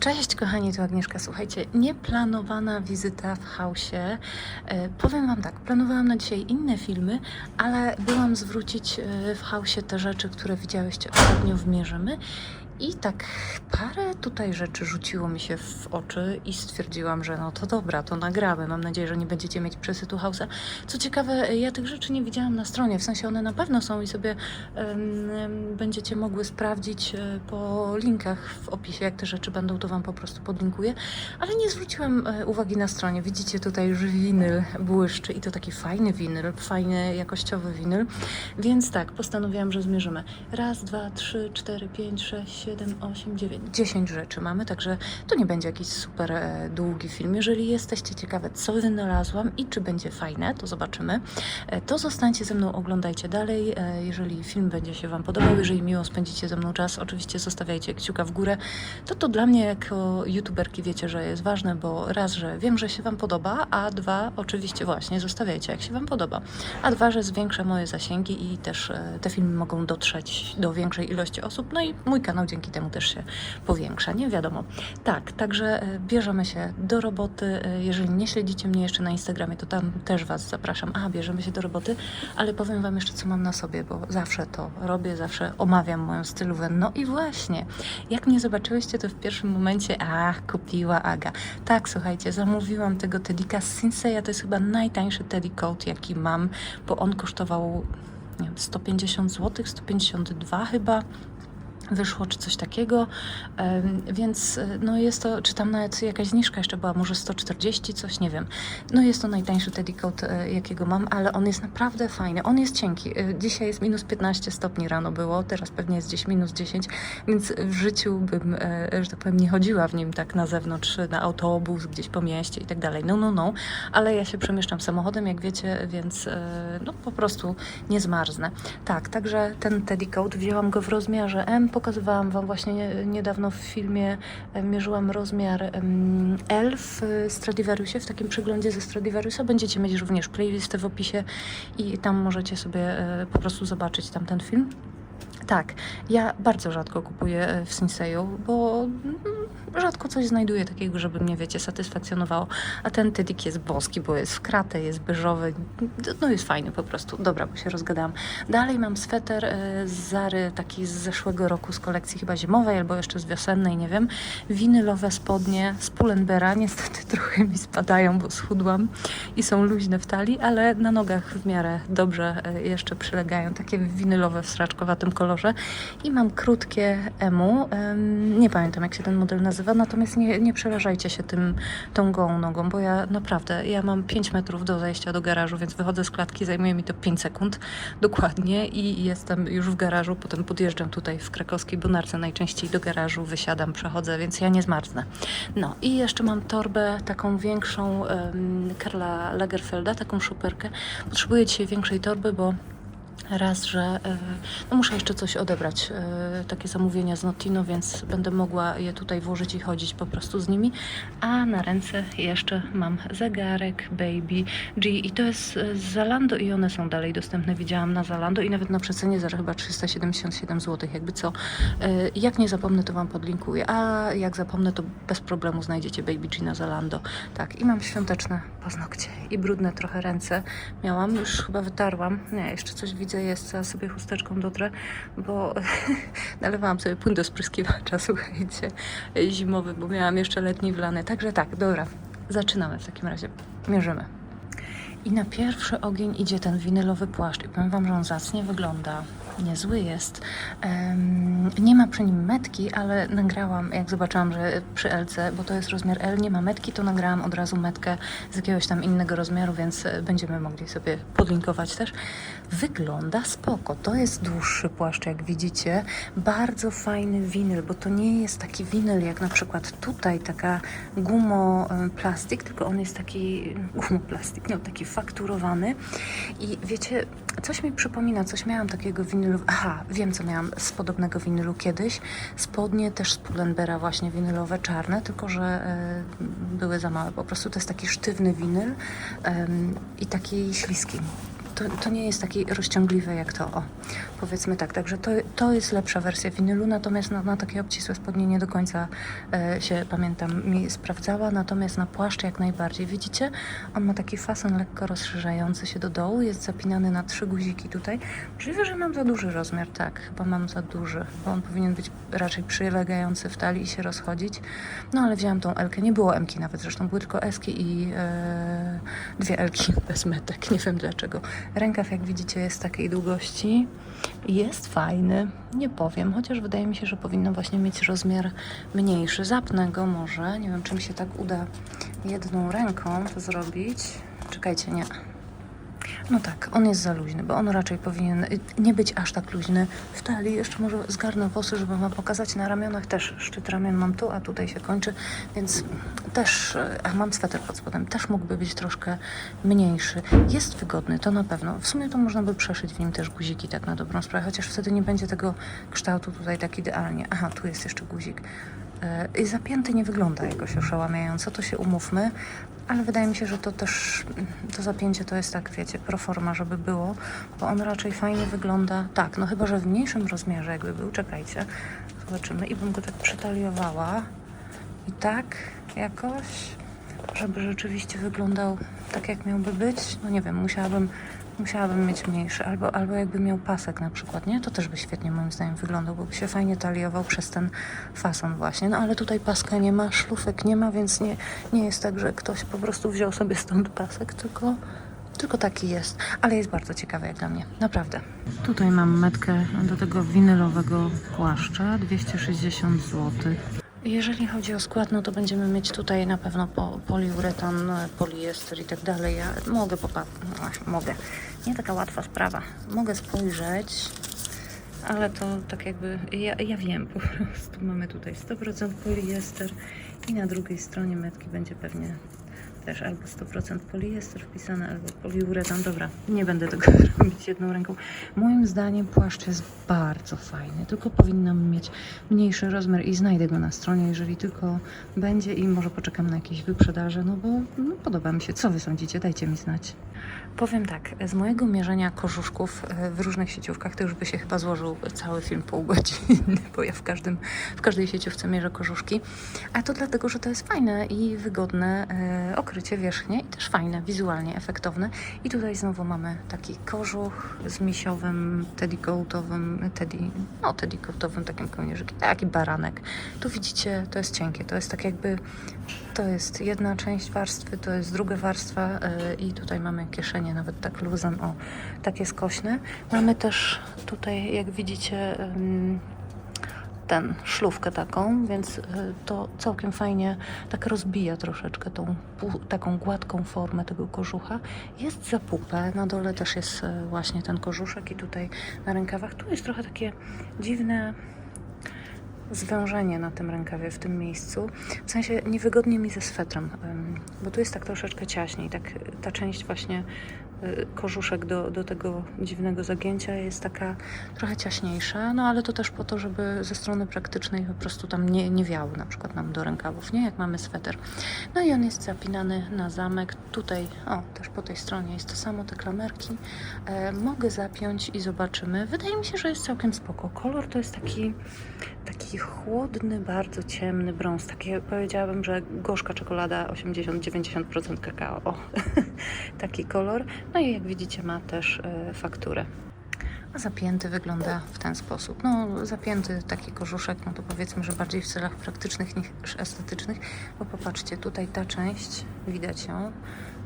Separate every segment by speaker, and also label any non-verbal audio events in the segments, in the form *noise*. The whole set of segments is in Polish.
Speaker 1: Cześć kochani, tu Agnieszka. Słuchajcie, nieplanowana wizyta w chaosie. E, powiem Wam tak, planowałam na dzisiaj inne filmy, ale byłam zwrócić e, w chaosie te rzeczy, które widziałyście ostatnio w Mierzymy. I tak parę tutaj rzeczy rzuciło mi się w oczy i stwierdziłam, że no to dobra, to nagramy. Mam nadzieję, że nie będziecie mieć przesytu hausa. Co ciekawe, ja tych rzeczy nie widziałam na stronie, w sensie one na pewno są i sobie em, będziecie mogły sprawdzić e, po linkach w opisie, jak te rzeczy będą, to Wam po prostu podlinkuję. Ale nie zwróciłam e, uwagi na stronie. Widzicie tutaj już winyl błyszczy i to taki fajny winyl, fajny, jakościowy winyl. Więc tak, postanowiłam, że zmierzymy. Raz, dwa, trzy, cztery, pięć, sześć, siedem, osiem, dziewięć, dziesięć rzeczy mamy, także to nie będzie jakiś super e, długi film. Jeżeli jesteście ciekawe, co wynalazłam i czy będzie fajne, to zobaczymy. E, to zostańcie ze mną, oglądajcie dalej. E, jeżeli film będzie się Wam podobał, jeżeli miło spędzicie ze mną czas, oczywiście zostawiajcie kciuka w górę. To to dla mnie jako youtuberki wiecie, że jest ważne, bo raz, że wiem, że się Wam podoba, a dwa, oczywiście właśnie, zostawiajcie jak się Wam podoba. A dwa, że zwiększa moje zasięgi i też te filmy mogą dotrzeć do większej ilości osób, no i mój kanał dzięki temu też się powiększa, nie wiadomo. Tak, także e, bierzemy się do roboty. E, Jeżeli nie śledzicie mnie jeszcze na Instagramie, to tam też Was zapraszam. A, bierzemy się do roboty, ale powiem Wam jeszcze, co mam na sobie, bo zawsze to robię, zawsze omawiam moją stylówę. No i właśnie, jak mnie zobaczyłyście, to w pierwszym momencie, a, kupiła Aga. Tak, słuchajcie, zamówiłam tego Teddyka z Sinseya, to jest chyba najtańszy Teddy Coat, jaki mam, bo on kosztował nie wiem, 150 zł, 152 chyba wyszło, czy coś takiego, więc e, no jest to, czy tam nawet jakaś zniżka jeszcze była, może 140, coś, nie wiem. No jest to najtańszy teddy coat, e, jakiego mam, ale on jest naprawdę fajny, on jest cienki. E, Dzisiaj jest minus 15 stopni rano było, teraz pewnie jest gdzieś minus 10, więc w życiu bym, że tak powiem, nie chodziła w nim tak na zewnątrz, na autobus, gdzieś po mieście i tak dalej. No, no, no, ale ja się przemieszczam samochodem, jak wiecie, więc no po prostu nie zmarznę. Tak, także ten teddy coat, wzięłam go w rozmiarze M, pokazywałam Wam właśnie nie- niedawno w filmie, e, mierzyłam rozmiar L w e, Stradivariusie, w takim przeglądzie ze Stradivariusa. Będziecie mieć również playlistę w opisie i tam możecie sobie e, po prostu zobaczyć tam ten film. Tak, ja bardzo rzadko kupuję w Sinseju, bo mm, rzadko coś znajduję takiego, żeby mnie, wiecie, satysfakcjonowało. A ten Tydik jest boski, bo jest w kratę, jest beżowy, no jest fajny po prostu. Dobra, bo się rozgadałam. Dalej mam sweter e, z Zary, taki z zeszłego roku, z kolekcji chyba zimowej, albo jeszcze z wiosennej, nie wiem. Winylowe spodnie z Pull&Beara, niestety *laughs* trochę mi spadają, bo schudłam i są luźne w talii, ale na nogach w miarę dobrze e, jeszcze przylegają, takie winylowe w sraczkowatym kolorze. I mam krótkie emu, em, nie pamiętam jak się ten model nazywa, natomiast nie, nie przerażajcie się tym, tą gołą nogą, bo ja naprawdę, ja mam 5 metrów do zejścia do garażu, więc wychodzę z klatki, zajmuje mi to 5 sekund dokładnie i jestem już w garażu, potem podjeżdżam tutaj w krakowskiej Bonarce najczęściej do garażu, wysiadam, przechodzę, więc ja nie zmarznę. No i jeszcze mam torbę taką większą um, Karla Lagerfelda, taką szuperkę. Potrzebuję dzisiaj większej torby, bo Raz, że e, no muszę jeszcze coś odebrać, e, takie zamówienia z Notino, więc będę mogła je tutaj włożyć i chodzić po prostu z nimi. A na ręce jeszcze mam zegarek Baby G i to jest e, z Zalando i one są dalej dostępne. Widziałam na Zalando i nawet na przecenie za chyba 377 zł, jakby co. Jak nie zapomnę, to Wam podlinkuję, a jak zapomnę, to bez problemu znajdziecie Baby G na Zalando. Tak, i mam świąteczne paznokcie i brudne trochę ręce. Miałam, już chyba wytarłam. Nie, jeszcze coś widzę jest, a sobie chusteczką dotrę, bo *laughs* nalewałam sobie płyn do spryskiwacza, *laughs* słuchajcie, zimowy, bo miałam jeszcze letni wlany. Także tak, dobra, zaczynamy w takim razie. Mierzymy. I na pierwszy ogień idzie ten winylowy płaszcz. I powiem Wam, że on zacnie wygląda. Niezły jest. Em, nie ma przy nim metki, ale nagrałam, jak zobaczyłam, że przy LC, bo to jest rozmiar L, nie ma metki, to nagrałam od razu metkę z jakiegoś tam innego rozmiaru, więc e, będziemy mogli sobie podlinkować też. Wygląda spoko. To jest dłuższy płaszcz, jak widzicie. Bardzo fajny winyl, bo to nie jest taki winyl jak na przykład tutaj, taka gumoplastik, tylko on jest taki *laughs* gumoplastik, no taki fakturowany. I wiecie, coś mi przypomina, coś miałam takiego winylu. Aha, wiem co miałam z podobnego winylu kiedyś. Spodnie też z Pull&Beara właśnie winylowe, czarne, tylko że e, były za małe. Po prostu to jest taki sztywny winyl em, i taki śliski. To, to nie jest taki rozciągliwy jak to, o, powiedzmy tak. Także to, to jest lepsza wersja winylu, natomiast na, na takie obcisłe spodnie nie do końca e, się, pamiętam, mi sprawdzała, natomiast na płaszcz jak najbardziej. Widzicie, on ma taki fason lekko rozszerzający się do dołu, jest zapinany na trzy guziki tutaj. Możliwe, że mam za duży rozmiar, tak, chyba mam za duży, bo on powinien być raczej przylegający w talii i się rozchodzić. No ale wzięłam tą Elkę, nie było Mki nawet, zresztą były tylko Eski i e, dwie Elki bez metek, nie wiem dlaczego. Rękaw, jak widzicie, jest takiej długości. Jest fajny, nie powiem, chociaż wydaje mi się, że powinno właśnie mieć rozmiar mniejszy. Zapnę go może, nie wiem, czy mi się tak uda jedną ręką to zrobić. Czekajcie, nie. No tak, on jest za luźny, bo on raczej powinien nie być aż tak luźny w talii. Jeszcze może zgarnę włosy, żeby wam pokazać. Na ramionach też szczyt ramion mam tu, a tutaj się kończy, więc też, a mam sweter pod spodem, też mógłby być troszkę mniejszy. Jest wygodny, to na pewno. W sumie to można by przeszyć w nim też guziki, tak na dobrą sprawę, chociaż wtedy nie będzie tego kształtu tutaj tak idealnie. Aha, tu jest jeszcze guzik. Y, I zapięty nie wygląda jakoś oszałamiająco, to się umówmy. Ale wydaje mi się, że to też, to zapięcie to jest tak, wiecie, proforma, żeby było, bo on raczej fajnie wygląda, tak, no chyba, że w mniejszym rozmiarze jakby był, czekajcie, zobaczymy. I bym go tak przytaliowała i tak jakoś, żeby rzeczywiście wyglądał tak, jak miałby być, no nie wiem, musiałabym, musiałabym mieć mniejszy, albo, albo jakby miał pasek na przykład, nie? To też by świetnie moim zdaniem wyglądał, bo by się fajnie taliował przez ten fason właśnie, no ale tutaj paska nie ma, szlufek nie ma, więc nie, nie jest tak, że ktoś po prostu wziął sobie stąd pasek, tylko, tylko taki jest, ale jest bardzo ciekawy jak dla mnie, naprawdę. Tutaj mam metkę do tego winylowego płaszcza, 260 zł. Jeżeli chodzi o skład, no to będziemy mieć tutaj na pewno po, poliuretan, poliester i tak dalej. Ja mogę popatrzeć, no, mogę. Nie taka łatwa sprawa. Mogę spojrzeć, ale to tak jakby, ja, ja wiem po prostu. Mamy tutaj 100% poliester i na drugiej stronie metki będzie pewnie też albo 100% poliester wpisane, albo poliuretan. Dobra, nie będę tego *laughs* robić jedną ręką. Moim zdaniem płaszcz jest bardzo fajny, tylko powinnam mieć mniejszy rozmiar i znajdę go na stronie, jeżeli tylko będzie i może poczekam na jakieś wyprzedaże, no bo no, podoba mi się. Co wy sądzicie? Dajcie mi znać. Powiem tak, z mojego mierzenia korzuszków e, w różnych sieciówkach to już by się chyba złożył cały film pół godziny, bo ja w, każdym, w każdej sieciówce mierzę korzuszki. A to dlatego, że to jest fajne i wygodne e, okrycie wierzchnie i też fajne, wizualnie efektowne. I tutaj znowu mamy taki kożuch z misiowym, teddy coatowym, teddy, no teddy coatowym takim kołnierzykiem, taki baranek. Tu widzicie, to jest cienkie, to jest tak jakby, to jest jedna część warstwy, to jest druga warstwa e, i tutaj mamy kieszenie nawet tak luzem, o, takie skośne. Mamy też tutaj, jak widzicie, ten, szlufkę taką, więc y, to całkiem fajnie tak rozbija troszeczkę tą taką gładką formę tego kożucha. Jest za pupę, na dole też jest y, właśnie ten kożuszek i tutaj na rękawach. Tu jest trochę takie dziwne zwężenie na tym rękawie w tym miejscu. W sensie niewygodnie mi ze swetrem, bo tu jest tak troszeczkę ciaśniej, tak ta część właśnie y, kożuszek do, do tego dziwnego zagięcia jest taka trochę ciaśniejsza, no ale to też po to, żeby ze strony praktycznej po prostu tam nie, nie wiały na przykład nam do rękawów, nie? Jak mamy sweter. No i on jest zapinany na zamek. Tutaj, o, też po tej stronie jest to samo, te klamerki. E, mogę zapiąć i zobaczymy. Wydaje mi się, że jest całkiem spoko. Kolor to jest taki, taki chłodny, bardzo ciemny brąz. Takie powiedziałabym, że gorzka czekolada 80-90% kakao. O, *laughs* taki kolor. No i jak widzicie ma też e, fakturę. A zapięty wygląda w ten sposób. No, zapięty taki kożuszek, no to powiedzmy, że bardziej w celach praktycznych niż estetycznych, bo popatrzcie, tutaj ta część, widać ją,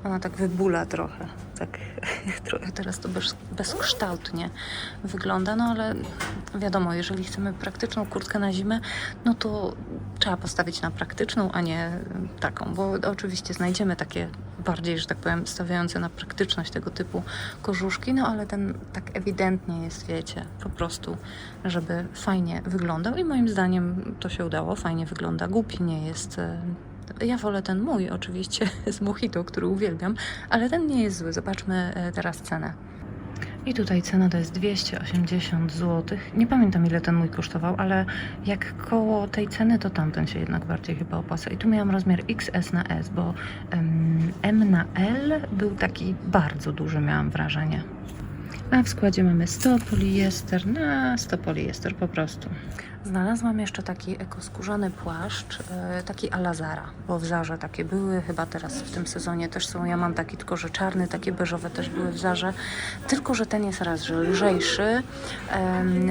Speaker 1: ona tak wybula trochę, tak *laughs* trochę teraz to bez, bezkształtnie wygląda, no ale wiadomo, jeżeli chcemy praktyczną kurtkę na zimę, no to trzeba postawić na praktyczną, a nie taką, bo oczywiście znajdziemy takie bardziej, że tak powiem, stawiające na praktyczność tego typu kożuszki, no ale ten tak ewidentnie jest, wiecie, po prostu, żeby fajnie wyglądał i moim zdaniem to się udało, fajnie wygląda, głupi nie jest. Ja wolę ten mój oczywiście *laughs* z Mojito, który uwielbiam, ale ten nie jest zły. Zobaczmy e, teraz cenę. I tutaj cena to jest 280 zł. Nie pamiętam ile ten mój kosztował, ale jak koło tej ceny, to tamten się jednak bardziej chyba opłaca. I tu miałam rozmiar XS na S, bo em, M na L był taki bardzo duży, miałam wrażenie. A w składzie mamy 100 poliester na 100 poliester po prostu. Znalazłam jeszcze taki ekoskórzany płaszcz, e, taki Alazara, bo w Zarze takie były, chyba teraz w tym sezonie też są. Ja mam taki tylko, że czarny, takie beżowe też były w Zarze. Tylko, że ten jest raz, że lżejszy,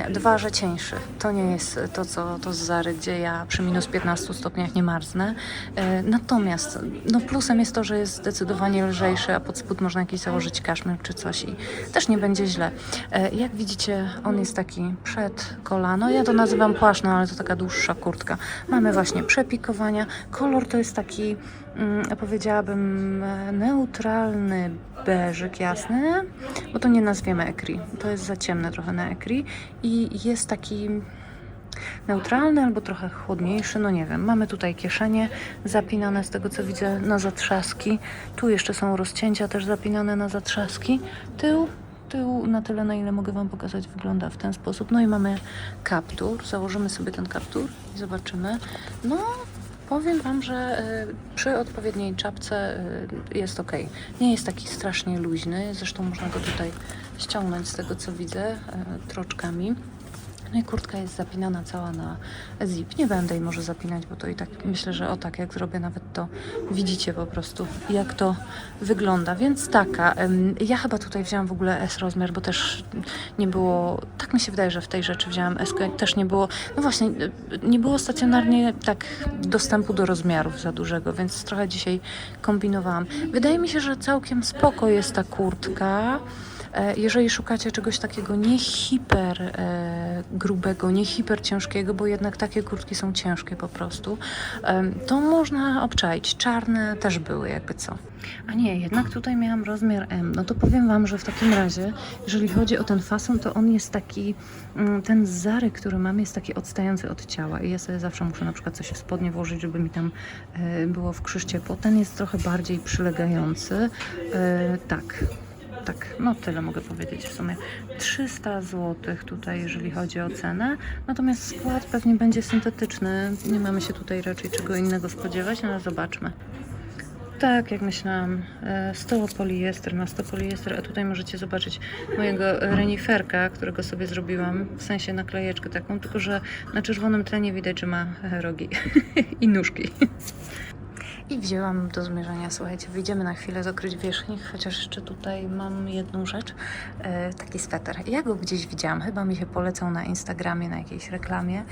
Speaker 1: dwa, że cieńszy. To nie jest to, co to z Zary, gdzie ja przy minus 15 stopniach nie marznę. E, Natomiast no plusem jest to, że jest zdecydowanie lżejszy, a pod spód można jakiś założyć kaszmir czy coś i też nie będzie źle. E, Jak widzicie, on jest taki przed kolano. Ja to nazywam płaszczną, ale to taka dłuższa kurtka. Mamy właśnie przepikowania. Kolor to jest taki, mm, powiedziałabym, neutralny beżyk jasny, bo to nie nazwiemy ekri. To jest za ciemne trochę na ekri i jest taki neutralny albo trochę chłodniejszy, no nie wiem. Mamy tutaj kieszenie zapinane z tego co widzę na zatrzaski. Tu jeszcze są rozcięcia też zapinane na zatrzaski. Tył, tył na tyle na ile mogę Wam pokazać wygląda w ten sposób. No i mamy kaptur. Założymy sobie ten kaptur i zobaczymy. No Powiem Wam, że y, przy odpowiedniej czapce y, jest ok. Nie jest taki strasznie luźny, zresztą można go tutaj ściągnąć z tego co widzę y, troczkami. No i kurtka jest zapinana cała na zip. Nie będę jej może zapinać, bo to i tak myślę, że o tak jak zrobię nawet to widzicie po prostu jak to wygląda. Więc taka, ja chyba tutaj wzięłam w ogóle S rozmiar, bo też nie było, tak mi się wydaje, że w tej rzeczy wzięłam S, też nie było, no właśnie, nie było stacjonarnie tak dostępu do rozmiarów za dużego, więc trochę dzisiaj kombinowałam. Wydaje mi się, że całkiem spoko jest ta kurtka. E, Jeżeli szukacie czegoś takiego nie hiper e, grubego, nie hiper ciężkiego, bo jednak takie kurtki są ciężkie po prostu, to można obczaić. Czarne też były, jakby co. A nie, jednak tutaj miałam rozmiar M. No to powiem Wam, że w takim razie, jeżeli chodzi o ten fason, to on jest taki, mm, ten zary, który mam, jest taki odstający od ciała. I ja sobie zawsze muszę na przykład coś w spodnie włożyć, żeby mi tam e, było w krzyż ciepło. Ten jest trochę bardziej przylegający. Tak, tak, no tyle mogę powiedzieć w sumie. 300 zł tutaj, jeżeli chodzi o cenę. Natomiast skład pewnie będzie syntetyczny. Nie mamy się tutaj raczej czego innego spodziewać, ale zobaczmy. Tak, jak myślałam, e, 100 poliester na 100 poliester, a tutaj możecie zobaczyć mojego reniferka, którego sobie zrobiłam, w sensie naklejeczkę taką, tylko że na czerwonym tlenie widać, że ma e, rogi *laughs* i nóżki. I wzięłam do zmierzenia, słuchajcie, wyjdziemy na chwilę zakryć wierzchnik, chociaż jeszcze tutaj mam jedną rzecz, e, taki sweter. Ja go gdzieś widziałam, chyba mi się polecał na Instagramie, na jakiejś reklamie.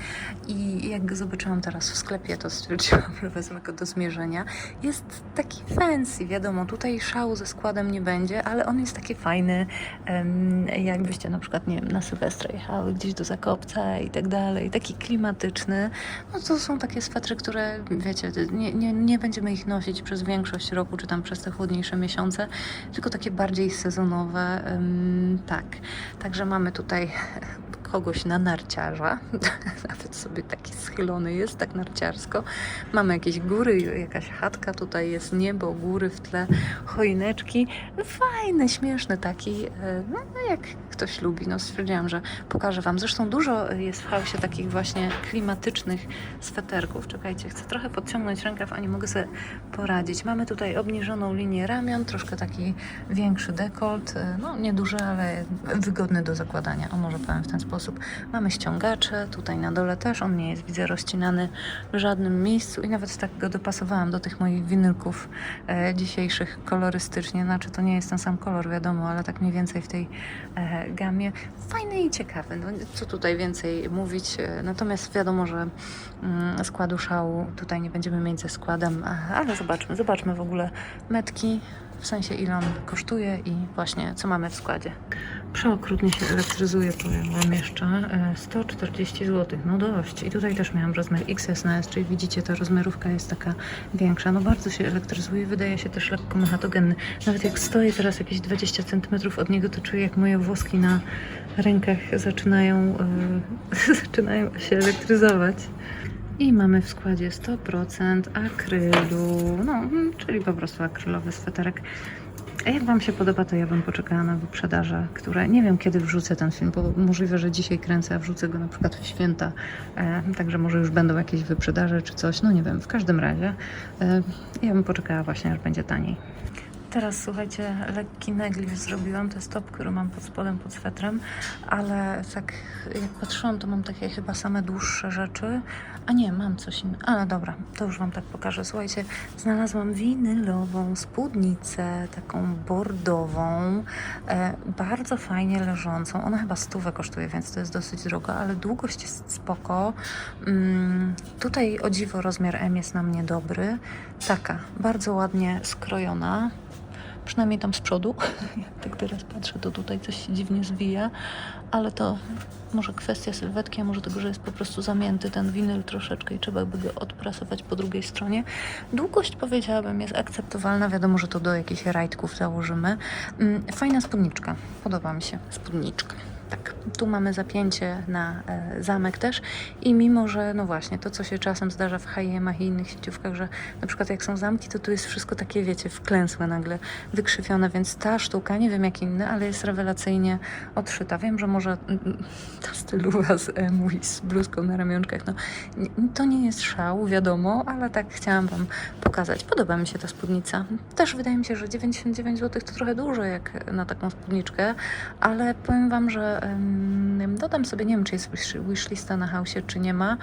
Speaker 1: I jak go zobaczyłam teraz w sklepie, to stwierdziłam, *laughs* że wezmę go do zmierzenia. Jest taki fancy, wiadomo, tutaj szału ze składem nie będzie, ale on jest taki fajny, em, jakbyście na przykład, nie wiem, na Sylwestra jechały gdzieś do Zakopca i tak dalej, taki klimatyczny. No to są takie swetry, które, wiecie, nie, nie, nie będziemy ich nosić przez większość roku, czy tam przez te chłodniejsze miesiące, tylko takie bardziej sezonowe, tak. Także mamy tutaj kogoś na narciarza, *laughs* nawet sobie taki schylony jest, tak narciarsko. Mamy jakieś góry, jakaś chatka, tutaj jest niebo, góry w tle, choineczki. Fajny, śmieszny taki, e, no jak ktoś lubi, no stwierdziłam, że pokażę Wam. Zresztą dużo jest w chaosie takich właśnie klimatycznych sweterków. Czekajcie, chcę trochę podciągnąć rękaw, a nie mogę sobie poradzić. Mamy tutaj obniżoną linię ramion, troszkę taki większy dekolt, e, no nieduży, ale wygodny do zakładania, o może powiem w ten sposób. Mamy ściągacze, tutaj na dole też, on nie jest, widzę, rozcinany w żadnym miejscu i nawet tak go dopasowałam do tych moich winylków e, dzisiejszych kolorystycznie, znaczy to nie jest ten sam kolor, wiadomo, ale tak mniej więcej w tej e, gamie. Fajny i ciekawy, no co tutaj więcej mówić, e, natomiast wiadomo, że mm, składu szału tutaj nie będziemy mieć ze składem, ale zobaczmy, zobaczmy w ogóle metki, w sensie ile on kosztuje i właśnie co mamy w składzie. Przeokrutnie się elektryzuje, powiem Wam jeszcze. E, 140 zł, no dość. I tutaj też miałam rozmiar XS czyli widzicie, ta rozmiarówka jest taka większa. No bardzo się elektryzuje, wydaje się też lekko mechatogenny. Nawet jak stoję teraz jakieś 20 cm od niego, to czuję jak moje włoski na rękach zaczynają, e, *laughs* zaczynają się elektryzować. I mamy w składzie 100% akrylu, no, mm, czyli po prostu akrylowy sweterek. Jak Wam się podoba, to ja bym poczekała na wyprzedaże, które nie wiem kiedy wrzucę ten film, bo możliwe, że dzisiaj kręcę, a wrzucę go na przykład w święta, e, także może już będą jakieś wyprzedaże czy coś, no nie wiem, w każdym razie e, ja bym poczekała właśnie, aż będzie taniej. Teraz słuchajcie, lekki negliż zrobiłam, to jest top, który mam pod spodem, pod swetrem, ale tak jak patrzyłam, to mam takie chyba same dłuższe rzeczy, a nie, mam coś innego, ale dobra, to już Wam tak pokażę. Słuchajcie, znalazłam winylową spódnicę, taką bordową, e, bardzo fajnie leżącą, ona chyba stówę kosztuje, więc to jest dosyć drogo, ale długość jest spoko. Mm, tutaj o dziwo rozmiar M jest na mnie dobry, taka, bardzo ładnie skrojona, przynajmniej tam z przodu. *laughs* Jak tak teraz patrzę, to tutaj coś się dziwnie zwija, ale to może kwestia sylwetki, a może tego, że jest po prostu zamięty ten winyl troszeczkę i trzeba by go odprasować po drugiej stronie. Długość powiedziałabym jest akceptowalna, wiadomo, że to do jakichś rajtków założymy. Mm, Fajna spódniczka, podoba mi się spódniczka. Tak, tu mamy zapięcie na e, zamek też i mimo, że no właśnie, to co się czasem zdarza w H&M i innych sieciówkach, że na przykład jak są zamki, to tu jest wszystko takie, wiecie, wklęsłe nagle, wykrzywione, więc ta sztuka, nie wiem jak inne, ale jest rewelacyjnie odszyta. Wiem, że może mm, mm, ta stylowa z emu i z bluzką na ramionczkach, no to nie jest szał, wiadomo, ale tak chciałam Wam pokazać. Podoba mi się ta spódnica. Też wydaje mi się, że 99 zł to trochę dużo jak na taką spódniczkę, ale powiem Wam, że dodam sobie, nie wiem czy jest wish- wishlista na hausie, czy nie ma,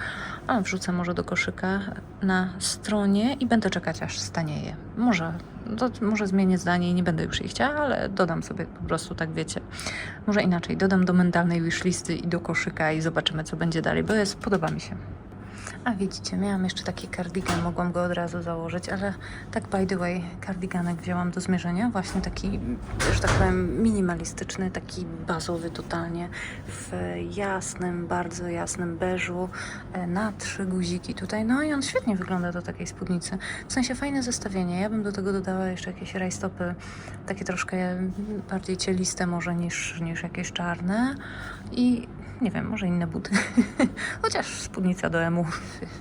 Speaker 1: ale wrzucę może do koszyka na stronie i będę czekać aż stanieje. Może, to, może zmienię zdanie i nie będę już jej chciała, ale dodam sobie po prostu, tak wiecie. Może inaczej, dodam do mentalnej wishlisty i do koszyka i zobaczymy co będzie dalej, bo jest, podoba mi się. A widzicie, miałam jeszcze taki kardigan, mogłam go od razu założyć, ale tak by the way, kardiganek wzięłam do zmierzenia, właśnie taki, że tak powiem, minimalistyczny, taki bazowy totalnie, w jasnym, bardzo jasnym beżu, e, na trzy guziki tutaj, no i on świetnie wygląda do takiej spódnicy. W sensie fajne zestawienie, ja bym do tego dodała jeszcze jakieś rajstopy, takie troszkę bardziej cieliste może niż, niż jakieś czarne. I nie wiem, może inne buty. *laughs* Chociaż spódnica do emu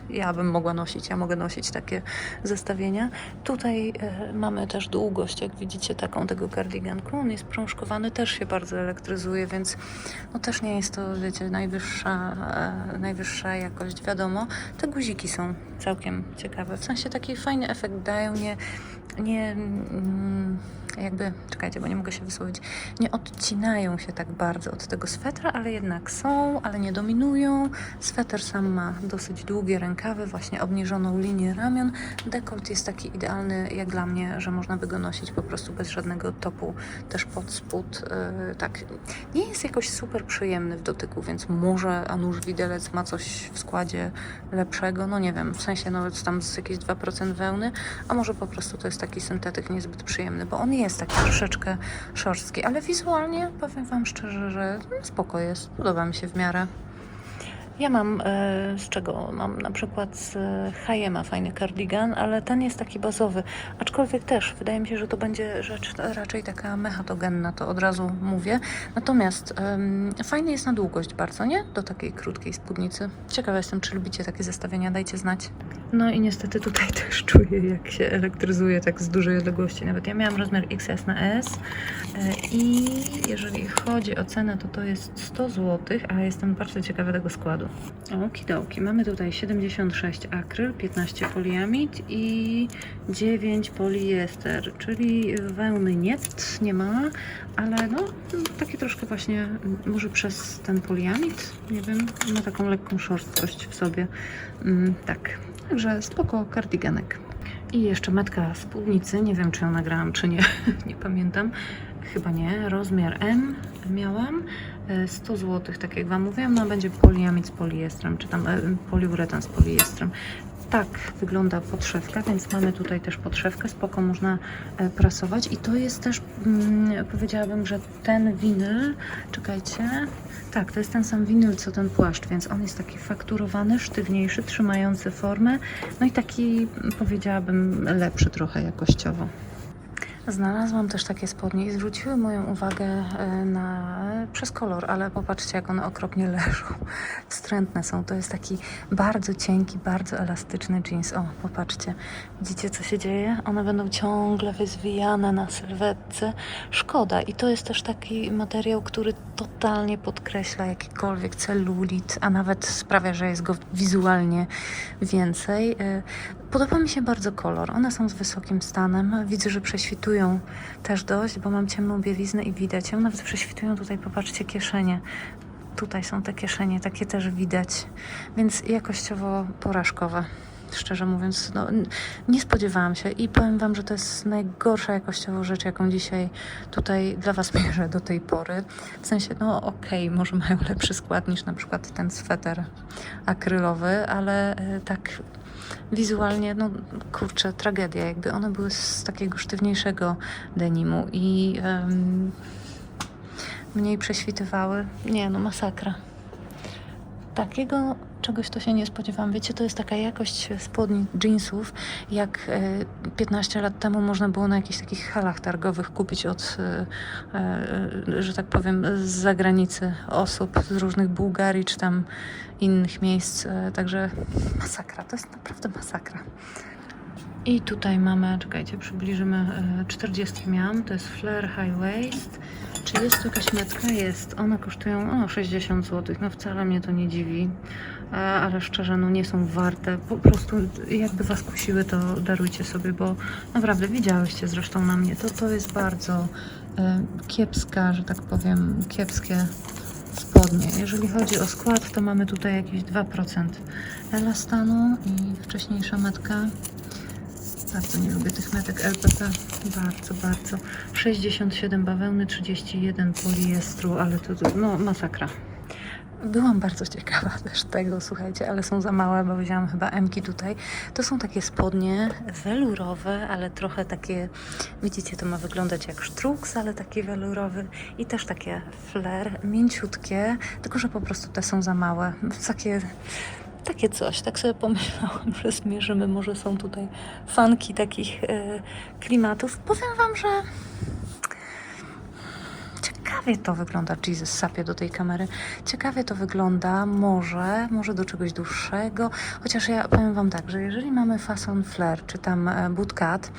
Speaker 1: ja bym mogła nosić, ja mogę nosić takie zestawienia. Tutaj e, mamy też długość, jak widzicie, taką tego kardiganku. On jest prążkowany, też się bardzo elektryzuje, więc no też nie jest to, wiecie, najwyższa, e, najwyższa jakość, wiadomo. Te guziki są całkiem ciekawe, w sensie taki fajny efekt dają, nie, nie mm, jakby, czekajcie, bo nie mogę się wysłowić, nie odcinają się tak bardzo od tego swetra, ale jednak są, ale nie dominują. Sweter sam ma dosyć długie rękawy, właśnie obniżoną linię ramion. Dekolt jest taki idealny jak dla mnie, że można by go nosić po prostu bez żadnego topu, też pod spód. Yy, tak, nie jest jakoś super przyjemny w dotyku, więc może a nuż widelec ma coś w składzie lepszego, no nie wiem, w sensie nawet tam z jakieś 2% wełny, a może po prostu to jest taki syntetyk niezbyt przyjemny, bo on jest taki troszeczkę szorstki, ale wizualnie powiem Wam szczerze, że no, spoko jest, podoba mi się w miarę. Ja mam e, z czego? Mam na przykład z H&M fajny kardigan, ale ten jest taki bazowy. Aczkolwiek też wydaje mi się, że to będzie rzecz raczej taka mechatogenna, to od razu mówię. Natomiast em, fajny jest na długość bardzo, nie? Do takiej krótkiej spódnicy. Ciekawa jestem, czy lubicie takie zestawienia, dajcie znać. No i niestety tutaj *laughs* też czuję, jak się elektryzuje tak z dużej odległości. Nawet ja miałam rozmiar XS na S e, i jeżeli chodzi o cenę, to to jest 100 zł, a jestem bardzo ciekawa tego składu. Okidoki, mamy tutaj 76 akryl, 15 poliamid i 9 poliester, czyli wełny nie, nie ma, ale no takie troszkę właśnie, może przez ten poliamid, nie wiem, ma taką lekką szorstkość w sobie. Mm, tak, także spoko kardiganek. I jeszcze metka spódnicy, nie wiem czy ją nagrałam czy nie, *laughs* nie pamiętam. Chyba nie, rozmiar M miałam, e, 100 zł, tak jak Wam mówiłam, no będzie poliamid z poliestrem, czy tam e, poliuretan z poliestrem. Tak wygląda podszewka, więc mamy tutaj też podszewkę, spoko można e, prasować i to jest też, mm, powiedziałabym, że ten winyl, czekajcie, tak, to jest ten sam winyl co ten płaszcz, więc on jest taki fakturowany, sztywniejszy, trzymający formę, no i taki, powiedziałabym, lepszy trochę jakościowo. Znalazłam też takie spodnie i zwróciły moją uwagę e, na, przez kolor, ale popatrzcie, jak one okropnie leżą. *laughs* Wstrętne są. To jest taki bardzo cienki, bardzo elastyczny jeans. O, popatrzcie. Widzicie, co się dzieje? One będą ciągle wyzwijane na sylwetce. Szkoda. I to jest też taki materiał, który totalnie podkreśla jakikolwiek celulit, a nawet sprawia, że jest go wizualnie więcej. Podoba mi się bardzo kolor. One są z wysokim stanem. Widzę, że prześwitują też dość, bo mam ciemną bieliznę i widać. Nawet prześwitują tutaj, popatrzcie, kieszenie. Tutaj są te kieszenie, takie też widać. Więc jakościowo porażkowe. Szczerze mówiąc, no, nie spodziewałam się i powiem Wam, że to jest najgorsza jakościowo rzecz, jaką dzisiaj tutaj dla Was mierzę do tej pory. W sensie, no okej, może mają lepszy skład niż na przykład ten sweter akrylowy, ale e, tak wizualnie, no kurczę, tragedia. Jakby one były z takiego sztywniejszego denimu i em, mniej prześwitywały. Nie, no masakra. Takiego czegoś to się nie spodziewałam. Wiecie, to jest taka jakość spodni jeansów, jak e, 15 lat temu można było na jakichś takich halach targowych kupić od, e, e, że tak powiem, z zagranicy osób, z różnych Bułgarii czy tam innych miejsc. E, także masakra, to jest naprawdę masakra. I tutaj mamy, czekajcie, przybliżymy, e, 40 miałam, to jest Flare High Waist. Czy jest tu jakaś metka? Jest. One kosztują o, 60 zł, no wcale mnie to nie dziwi, E, ale szczerze, no nie są warte. Po prostu jakby Was kusiły, to darujcie sobie, bo naprawdę widziałyście zresztą na mnie, to, to jest bardzo e, kiepska, że tak powiem, kiepskie spodnie. Jeżeli chodzi o skład, to mamy tutaj jakieś 2% elastanu i wcześniejsza metka. Bardzo nie lubię tych metek LPP. Bardzo, bardzo. 67 bawełny, 31 poliestru, ale to no masakra. Byłam bardzo ciekawa *laughs* też tego, słuchajcie, ale są za małe, bo wzięłam chyba Mki tutaj. To są takie spodnie welurowe, ale trochę takie, widzicie, to ma wyglądać jak sztruks, ale taki welurowy i też takie flair, mięciutkie, tylko że po prostu te są za małe. Takie takie coś. Tak sobie pomyślałam, *laughs* że zmierzymy. Może są tutaj fanki takich e, klimatów. Powiem Wam, że ciekawie to wygląda. Jesus, sapie do tej kamery. Ciekawie to wygląda. Może, może do czegoś dłuższego. Chociaż ja powiem Wam tak, że jeżeli mamy fason flare, czy tam e, bootcut,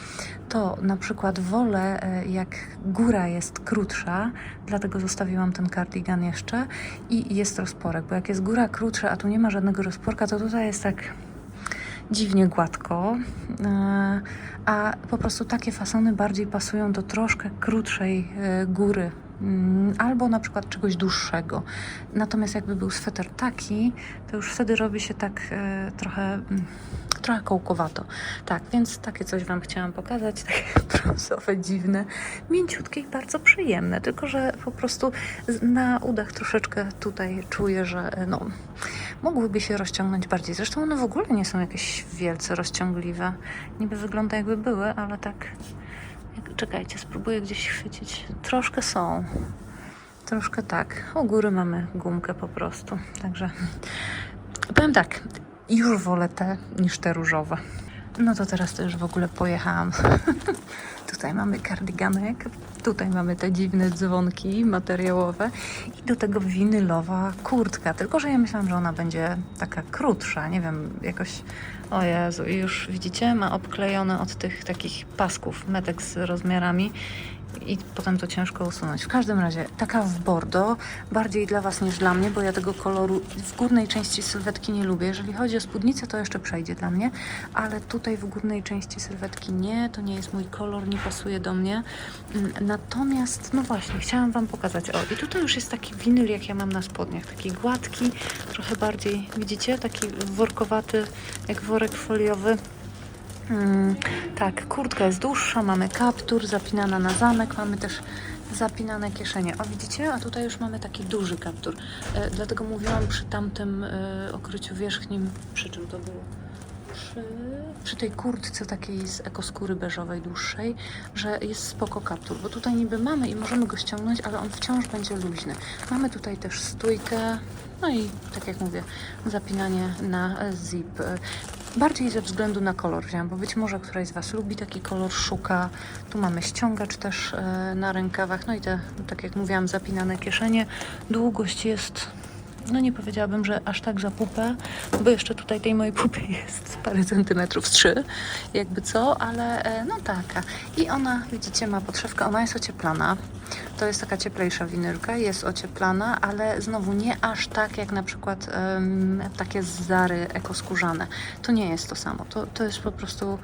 Speaker 1: to na przykład wolę, e, jak góra jest krótsza, dlatego zostawiłam ten kardigan jeszcze i jest rozporek, bo jak jest góra krótsza, a tu nie ma żadnego rozporka, to tutaj jest tak dziwnie gładko, e, a po prostu takie fasony bardziej pasują do troszkę krótszej góry. Mm, Albo na przykład czegoś dłuższego. Natomiast jakby był sweter taki, to już wtedy robi się tak e, trochę, mm, trochę kołkowato. Tak, więc takie coś Wam chciałam pokazać, *laughs* takie brązowe, dziwne, mięciutkie i bardzo przyjemne. Tylko, że po prostu na udach troszeczkę tutaj czuję, że e, no, mogłyby się rozciągnąć bardziej. Zresztą one w ogóle nie są jakieś wielce rozciągliwe. Niby wygląda jakby były, ale tak. Czekajcie, spróbuję gdzieś chwycić. Troszkę są. Troszkę tak. U góry mamy gumkę po prostu. Także powiem tak, już wolę te niż te różowe. No to teraz to już w ogóle pojechałam. *laughs* Tutaj mamy kardiganek, tutaj mamy te dziwne dzwonki materiałowe i do tego winylowa kurtka. Tylko, że ja myślałam, że ona będzie taka krótsza, nie wiem, jakoś... O Jezu, już widzicie, ma obklejone od tych takich pasków, metek z rozmiarami i potem to ciężko usunąć. W każdym razie taka w bordo, bardziej dla Was niż dla mnie, bo ja tego koloru w górnej części sylwetki nie lubię. Jeżeli chodzi o spódnicę, to jeszcze przejdzie dla mnie, ale tutaj w górnej części sylwetki nie, to nie jest mój kolor, nie pasuje do mnie. Mm, Natomiast, no właśnie, chciałam Wam pokazać. O, i tutaj już jest taki winyl, jak ja mam na spodniach, taki gładki, trochę bardziej, widzicie, taki workowaty, jak worek foliowy. Mm, tak, kurtka jest dłuższa, mamy kaptur, zapinana na zamek, mamy też zapinane kieszenie. O, widzicie? A tutaj już mamy taki duży kaptur. E, dlatego mówiłam przy tamtym e, okryciu wierzchnim, przy czym to było? Przy, przy tej kurtce takiej z ekoskóry beżowej, dłuższej, że jest spoko kaptur, bo tutaj niby mamy i możemy go ściągnąć, ale on wciąż będzie luźny. Mamy tutaj też stójkę, no i tak jak mówię, zapinanie na zip. Bardziej ze względu na kolor wziąłam, bo być może któraś z Was lubi taki kolor, szuka. Tu mamy ściągacz też e, na rękawach, no i te, tak jak mówiłam, zapinane kieszenie. Długość jest, no nie powiedziałabym, że aż tak za pupę, bo jeszcze tutaj tej mojej pupy jest parę centymetrów, trzy, jakby co, ale e, no taka. I ona, widzicie, ma podszewkę, ona jest ocieplana. To jest taka cieplejsza winylka, jest ocieplana, ale znowu nie aż tak jak na przykład em, takie zary ekoskórzane. To nie jest to samo. To, to jest po prostu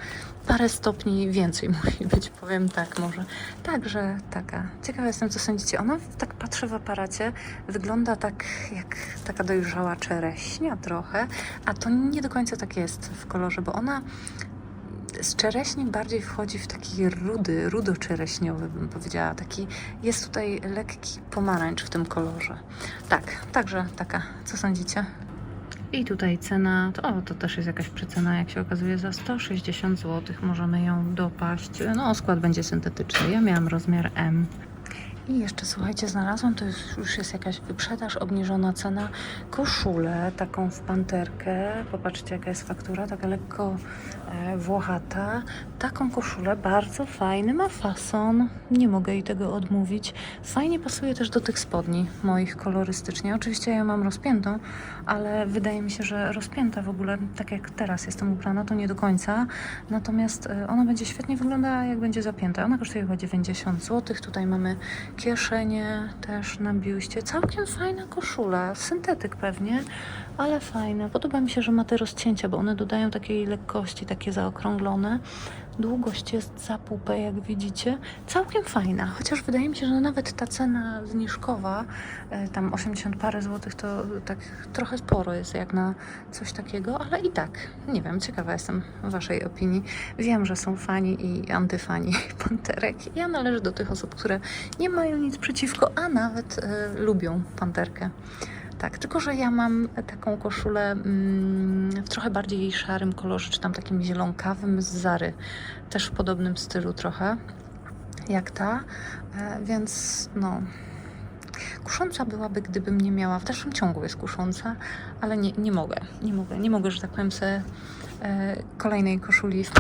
Speaker 1: parę stopni więcej *laughs* musi być, powiem tak może. Także taka. Ciekawa jestem, co sądzicie. Ona, tak patrzę w aparacie, wygląda tak jak taka dojrzała czereśnia trochę, a to nie do końca tak jest w kolorze, bo ona z czereśni bardziej wchodzi w taki rudy, rudo-czereśniowy bym powiedziała. Taki jest tutaj lekki pomarańcz w tym kolorze. Tak, także taka. Co sądzicie? I tutaj cena, to, o, to też jest jakaś przecena, jak się okazuje, za 160 zł możemy ją dopaść. No, skład będzie syntetyczny. Ja miałam rozmiar M. I jeszcze słuchajcie, znalazłam, to jest, już jest jakaś wyprzedaż, obniżona cena, koszulę taką w panterkę. Popatrzcie, jaka jest faktura, taka lekko e, włochata. Taką koszulę, bardzo fajny, ma fason, nie mogę jej tego odmówić. Fajnie pasuje też do tych spodni moich kolorystycznie. Oczywiście ja mam rozpiętą, ale wydaje mi się, że rozpięta w ogóle, tak jak teraz jestem ubrana, to nie do końca. Natomiast e, ona będzie świetnie wyglądała, jak będzie zapięta. Ona kosztuje chyba 90 zł. Tutaj mamy kieszenie też na biuście. Całkiem fajna koszula, syntetyk pewnie, ale fajna. Podoba mi się, że ma te rozcięcia, bo one dodają takiej lekkości, takie zaokrąglone. Długość jest za pupę, jak widzicie. Całkiem fajna, chociaż wydaje mi się, że nawet ta cena zniżkowa, e, tam 80 parę złotych, to tak trochę sporo jest jak na coś takiego, ale i tak, nie wiem, ciekawa jestem Waszej opinii. Wiem, że są fani i antyfani *laughs* panterek. Ja należę do tych osób, które nie mają nic przeciwko, a nawet e, lubią panterkę. Tak, tylko że ja mam taką koszulę mm, w trochę bardziej szarym kolorze, czy tam takim zielonkawym z Zary. Też w podobnym stylu trochę jak ta, e, więc no. Kusząca byłaby, gdybym nie miała. W dalszym ciągu jest kusząca, ale nie, nie mogę. Nie mogę, nie mogę, że tak powiem, sobie e, kolejnej koszuli w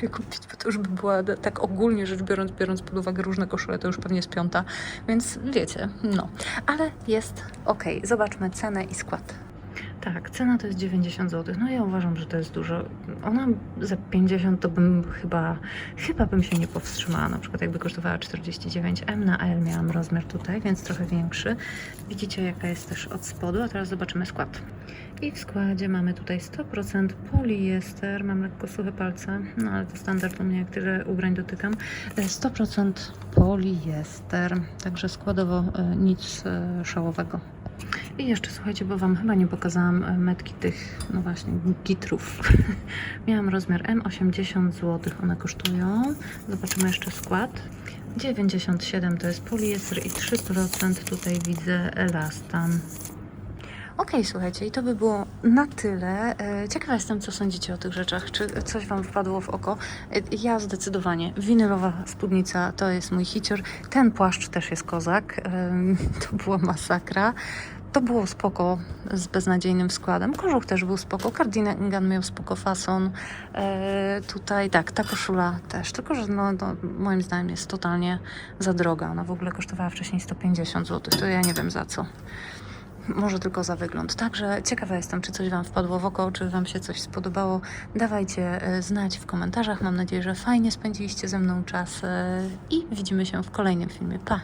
Speaker 1: kupić, bo to już by była tak ogólnie rzecz biorąc, biorąc pod uwagę różne koszule, to już pewnie jest piąta, więc wiecie, no. Ale jest ok. Zobaczmy cenę i skład. Tak, cena to jest 90 zł. No ja uważam, że to jest dużo. Ona za 50 to bym chyba, chyba bym się nie powstrzymała. Na przykład jakby kosztowała 49 M na L miałam rozmiar tutaj, więc trochę większy. Widzicie jaka jest też od spodu, a teraz zobaczymy skład. I w składzie mamy tutaj 100% poliester, mam lekko suche palce, no ale to standard u mnie, jak tyle ubrań dotykam. E, 100% poliester, także składowo e, nic e, szałowego. I jeszcze słuchajcie, bo Wam chyba nie pokazałam e, metki tych, no właśnie, gitrów. *laughs* Miałam rozmiar M, 80 zł one kosztują. Zobaczymy jeszcze skład. 97 to jest poliester i 3% tutaj widzę elastan. Okej, słuchajcie, i to by było na tyle. E, Ciekawa jestem, co sądzicie o tych rzeczach. Czy coś Wam wpadło w oko? E, Ja zdecydowanie. Winylowa spódnica to jest mój hicior. Ten płaszcz też jest kozak. Em, To była masakra. To było spoko z beznadziejnym składem. Kożuch też był spoko. Cardigan miał spoko fason. E, tutaj tak, ta koszula też. Tylko, że no, no, moim zdaniem jest totalnie za droga. Ona w ogóle kosztowała wcześniej 150 zł. To ja nie wiem za co. Może tylko za wygląd. Także ciekawa jestem, czy coś Wam wpadło w oko, czy Wam się coś spodobało. Dawajcie e, znać w komentarzach. Mam nadzieję, że fajnie spędziliście ze mną czas e, i widzimy się w kolejnym filmie. Pa!